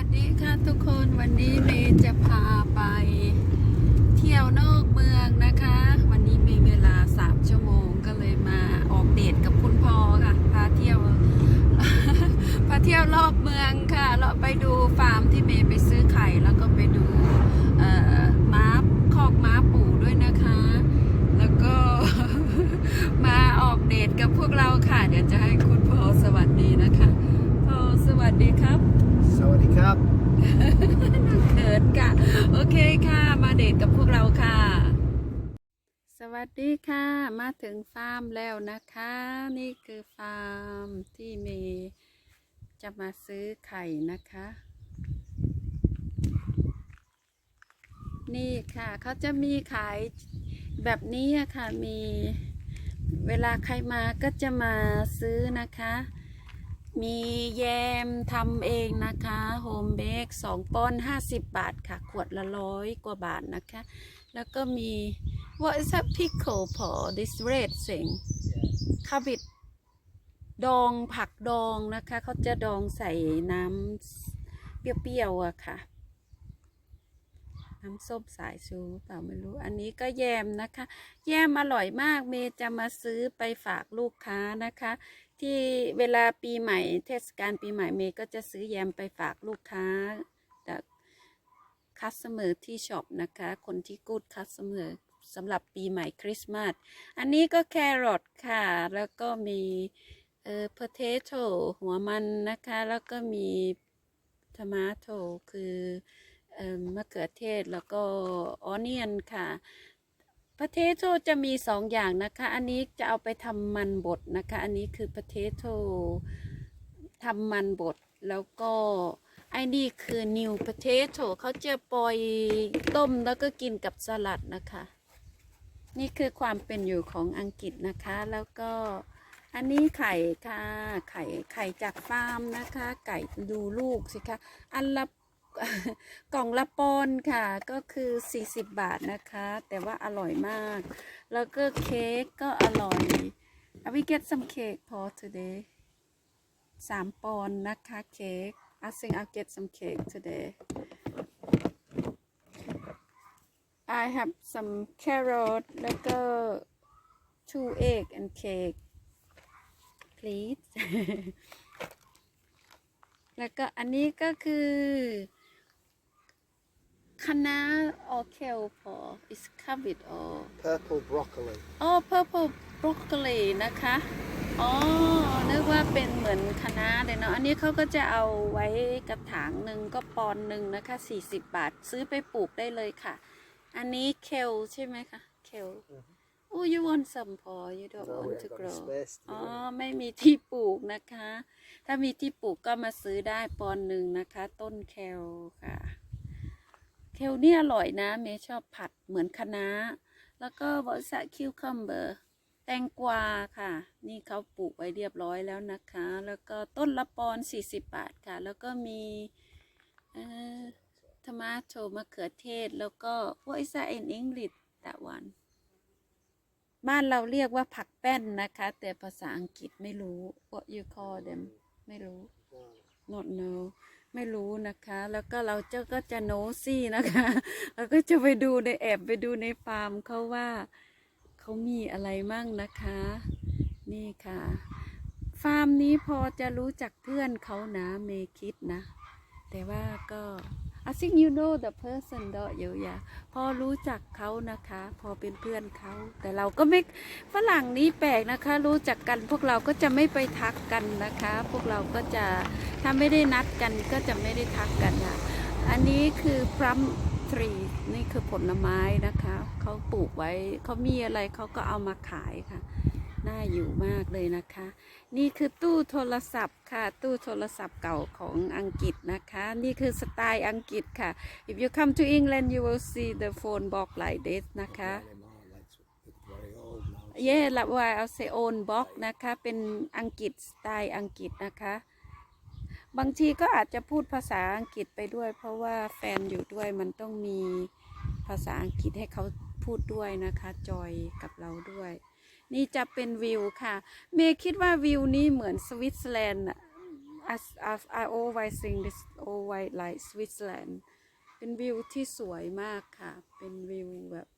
วัสดีค่ะทุกคนวันนี้เมย์จะพาไปเที่ยวนอกเมืองนะคะ วันนี้มีเวลา3ชั่วโมงก็เลยมาออกเดทกับคุณพ่อค่ะพาเที่ยวพาเที่ยวรอบเมืองค่ะเราไปดูฟาร์มที่เมย์ไปซื้อไข่ แล้วก็ไปดูม้าคอกม้าปู่ด้วยนะคะ แล้วก็มาออกเดทกับพวกเราค่ะ เดี๋ยวจะให้คุณพ่อสวัสดีนะคะพ่อสวัสดีครับ สวัสดีครับ เขินค่ะ โอเคค่ะ มาเดทกับพวกเราค่ะ สวัสดีค่ะ มาถึงฟาร์มแล้วนะคะ นี่คือฟาร์มที่เมย์จะมาซื้อไข่นะคะ นี่ค่ะเขาจะมีขายแบบนี้ค่ะมีเวลาใครมาก็จะมาซื้อนะคะ มีแยมทำเองนะคะโฮมเบกสองปอนห้าสิบบาทค่ะ ขวดละร้อยกว่าบาทนะคะ แล้วก็มี what is that pickle for this red thing คาบิดดองผักดองนะคะ เขาจะดองใส่น้ำเปรี้ยวๆอะค่ะ น้ำส้มสายชูเปล่าไม่รู้ อันนี้ก็แยมนะคะ แยมอร่อยมากเมย์จะมาซื้อไปฝากลูกค้านะคะ ที่เวลาปีใหม่เทศกาลปีใหม่เมย์ก็จะซื้อแยมไปฝากลูกค้าจากคัสเมอร์ที่ช็อปนะคะ คนที่กูดคัสเมอร์สำหรับปีใหม่คริสต์มาส อันนี้ก็แครอทค่ะ แล้วก็มีเอ่อ potato หัวมันนะคะ แล้วก็มี tomato คือเอ่อมะเขือเทศแล้วก็ onion ค่ะ potato จะมีสองอย่างนะคะ อันนี้จะเอาไปทำมันบดนะคะ อันนี้คือ potato ทำมันบด แล้วก็ไอ้นี่คือ new potato เขาจะปล่อยต้มแล้วก็กินกับสลัดนะคะ นี่คือความเป็นอยู่ของอังกฤษนะคะ แล้วก็อันนี้ไข่ค่ะ ไข่ไข่จากฟาร์มนะคะ ไก่ดูลูกสิคะ อันละ กล่องละปอนค่ะ ก็คือ 40 บาทนะคะ แต่ว่าอร่อยมาก แล้วก็เค้กก็อร่อย will get some cake for today สามปอนนะคะเค้ก I think I'll get some cake today I have some carrot แล้วก็ two egg and cake please แล้วก็อันนี้ก็คือ คะน้า or kale พอ is cabbage or Purple broccoli อ๋อ purple broccoli นะคะ อ๋อ นึกว่าเป็นเหมือนคะน้าเลยเนาะ อันนี้เขาก็จะเอาไว้กระถางหนึ่งก็ปอนด์หนึ่งนะคะ 40 บาท ซื้อไปปลูกได้เลยค่ะ อันนี้เคลใช่ไหมคะ เคลโอ้ you want some พอ you don't No, we want haven't to got grow any space to อ๋อ do ไม่มีที่ปลูกนะคะ ถ้ามีที่ปลูกก็มาซื้อได้ปอนด์หนึ่งนะคะ ต้นเคลค่ะ เคลนี่อร่อยนะเมย์ชอบผัดเหมือนคะน้า แล้วก็บริษัทคิวคัมเบอร์ แตงกวาค่ะ นี่เขาปลูกไว้เรียบร้อยแล้วนะคะ แล้วก็ต้นละปอนสี่สิบบาทค่ะ แล้วก็มีเอ่อทมาโตมะเขือเทศ แล้วก็ what is that in English that one บ้านเราเรียกว่าผักแป้นนะคะ แต่ภาษาอังกฤษไม่รู้ what you call them ไม่รู้ not know ไม่รู้นะคะ แล้วก็เราเจ้าก็จะโนซี่นะคะแล้วก็จะไปดูในแอบไปดูในฟาร์มเขาว่าเขามีอะไรมั่งนะคะ นี่ค่ะ ฟาร์มนี้พอจะรู้จักเพื่อนเขานะเมคิดนะ แต่ว่าก็ I think you know the person เดอกอยู่อย่าพอรู้จักเขานะคะ พอเป็นเพื่อนเขา แต่เราก็ไม่ฝรั่งนี้แปลกนะคะ รู้จักกันพวกเราก็จะไม่ไปทักกันนะคะ พวกเราก็จะถ้าไม่ได้นัดกันก็จะไม่ได้ทักกันค่ะ อันนี้คือพรัมทรีนี่คือผลไม้นะคะ เขาปลูกไว้เขามีอะไรเขาก็เอามาขายค่ะ น่าอยู่มากเลยนะคะ นี่คือตู้โทรศัพท์ค่ะ ตู้โทรศัพท์เก่าของอังกฤษนะคะ นี่คือสไตล์อังกฤษค่ะ if you come to England you will see the phone box like this นะคะ Them are, that's it's very old now. เย่ละว่าเอาเซโอนบ็อกนะคะ เป็นอังกฤษสไตล์อังกฤษนะคะ บางทีก็อาจจะพูดภาษาอังกฤษไปด้วย เพราะว่าแฟนอยู่ด้วยมันต้องมีภาษาอังกฤษให้เขาพูดด้วยนะคะ จอยกับเราด้วย นี่จะเป็นวิวค่ะ เมย์คิดว่าวิวนี้เหมือนสวิตเซอร์แลนด์อะ as as I always think this always like Switzerland เป็นวิวที่สวยมากค่ะ เป็นวิวแบบ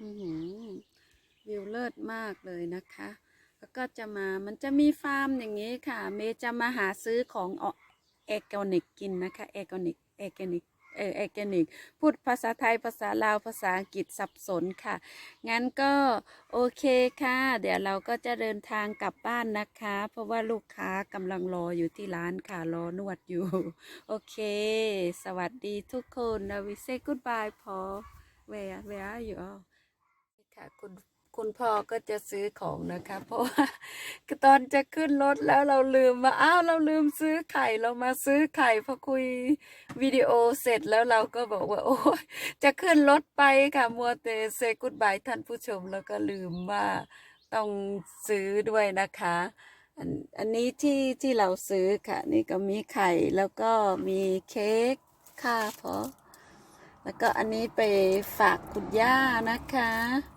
อือหือวิวเลิศมากเลยนะคะ แล้วก็จะมา มันจะมีฟาร์มอย่างนี้ค่ะ เมย์จะมาหาซื้อของออร์แกนิกกินนะคะออร์แกนิกออร์แกนิก เออออแกนิก พูดภาษาไทยภาษาลาวภาษาอังกฤษสับสนค่ะ งั้นก็โอเคค่ะ เดี๋ยวเราก็จะเดินทางกลับบ้านนะคะ เพราะว่าลูกค้ากำลังรออยู่ที่ร้านค่ะ รอนวดอยู่ โอเค สวัสดีทุกคนนะ we say goodbye พอ where where are you all ค่ะคุณ คุณพ่อก็จะซื้อของนะคะ เพราะว่าตอนจะขึ้นรถแล้วเราลืมว่าอ้าวเราลืมซื้อไข่เรามาซื้อไข่พอคุยวิดีโอเสร็จแล้วเราก็บอกว่า โอ้ยจะขึ้นรถไปค่ะมัวแต่เซกุดบายท่านผู้ชมแล้วก็ลืมว่าต้องซื้อด้วยนะคะอันอันนี้ที่ที่เราซื้อค่ะ นี่ก็มีไข่แล้วก็มีเค้กค่ะพอแล้วก็อันนี้ไปฝากคุณย่านะคะ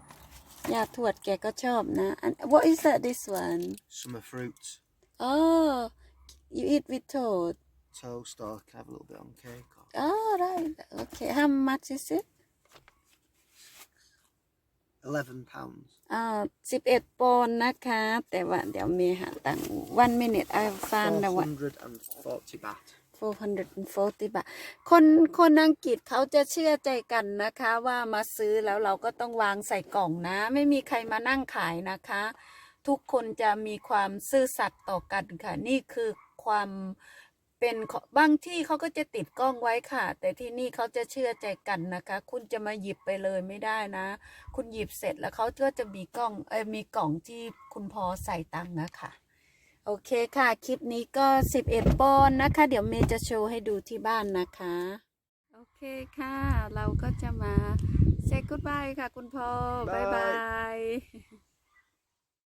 ย่าทวดแกก็ชอบนะอัน what is that this one Summer fruits, oh you eat with toast toast, or have a little bit on cake. Or... oh right okay how much is it Eleven pounds. อ่าสิบเอ็ดปอนด์นะคะ แต่ว่าเดี๋ยวมีหาตังค์ one minute I found the one hundred and forty baht. 440บาทคนคนอังกฤษเขาจะเชื่อใจกันนะคะ ว่ามาซื้อแล้วเราก็ต้องวางใส่กล่องนะ ไม่มีใครมานั่งขายนะคะ ทุกคนจะมีความซื่อสัตย์ต่อกันค่ะ นี่คือความเป็นบางที่เขาก็จะติดกล้องไว้ค่ะ แต่ที่นี่เขาจะเชื่อใจกันนะคะ คุณจะมาหยิบไปเลยไม่ได้นะ คุณหยิบเสร็จแล้วเขาก็จะมีกล้องเออมีกล่องที่คุณพอใส่ตังค์นะคะ โอเคค่ะ คลิปนี้ก็ 11ปอนด์นะคะ เดี๋ยวเมย์จะโชว์ให้ดูที่บ้านนะคะ โอเคค่ะ เราก็จะมาเซ y ก o ดบายค่ะ คุณพ่อ บ๊ายบาย